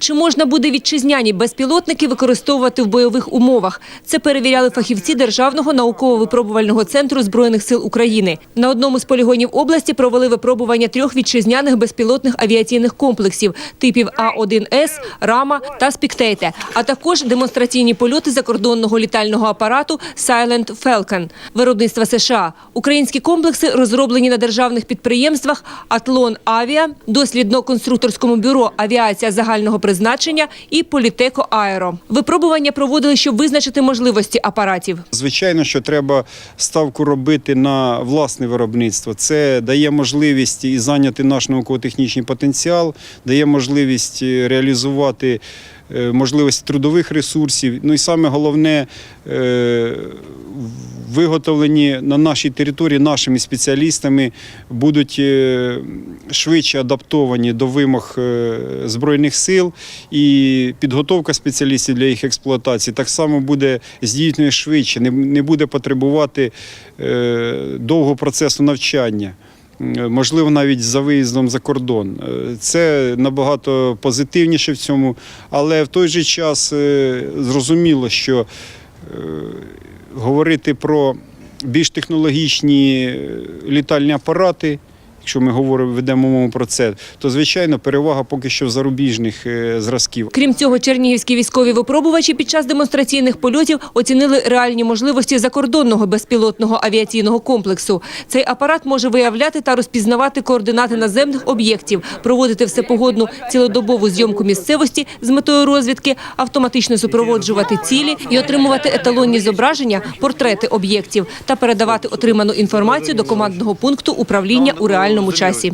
Чи можна буде вітчизняні безпілотники використовувати в бойових умовах? Це перевіряли фахівці Державного науково-випробувального центру Збройних сил України. На одному з полігонів області провели випробування трьох вітчизняних безпілотних авіаційних комплексів типів А-1С, Рама та Спіктейте, а також демонстраційні польоти закордонного літального апарату Silent Falcon виробництва США. Українські комплекси розроблені на державних підприємствах Атлон Авіа, дослідно-конструкторському бюро Авіація загального призначення і Політеко Аеро. Випробування проводили, щоб визначити можливості апаратів. Звичайно, що треба ставку робити на власне виробництво. Це дає можливість і зайняти наш науково-технічний потенціал, дає можливість е, реалізувати е, можливості трудових ресурсів. Ну і саме головне е, виготовлені на нашій території нашими спеціалістами будуть е, швидше адаптовані до вимог е, збройних сил і підготовка спеціалістів для їх експлуатації так само буде здійснює швидше, не, буде потребувати е, довгого процесу навчання. Можливо, навіть за виїздом за кордон. Це набагато позитивніше в цьому, але в той же час зрозуміло, що говорити про більш технологічні е, літальні апарати. Якщо ми говоримо, ведемо мову про це, то звичайно перевага поки що в зарубіжних е, зразків. Крім цього, чернігівські військові випробувачі під час демонстраційних польотів оцінили реальні можливості закордонного безпілотного авіаційного комплексу. Цей апарат може виявляти та розпізнавати координати наземних об'єктів, проводити всепогодну цілодобову зйомку місцевості з метою розвідки, автоматично супроводжувати цілі і отримувати еталонні зображення, портрети об'єктів та передавати отриману інформацію до командного пункту управління у реальному часі.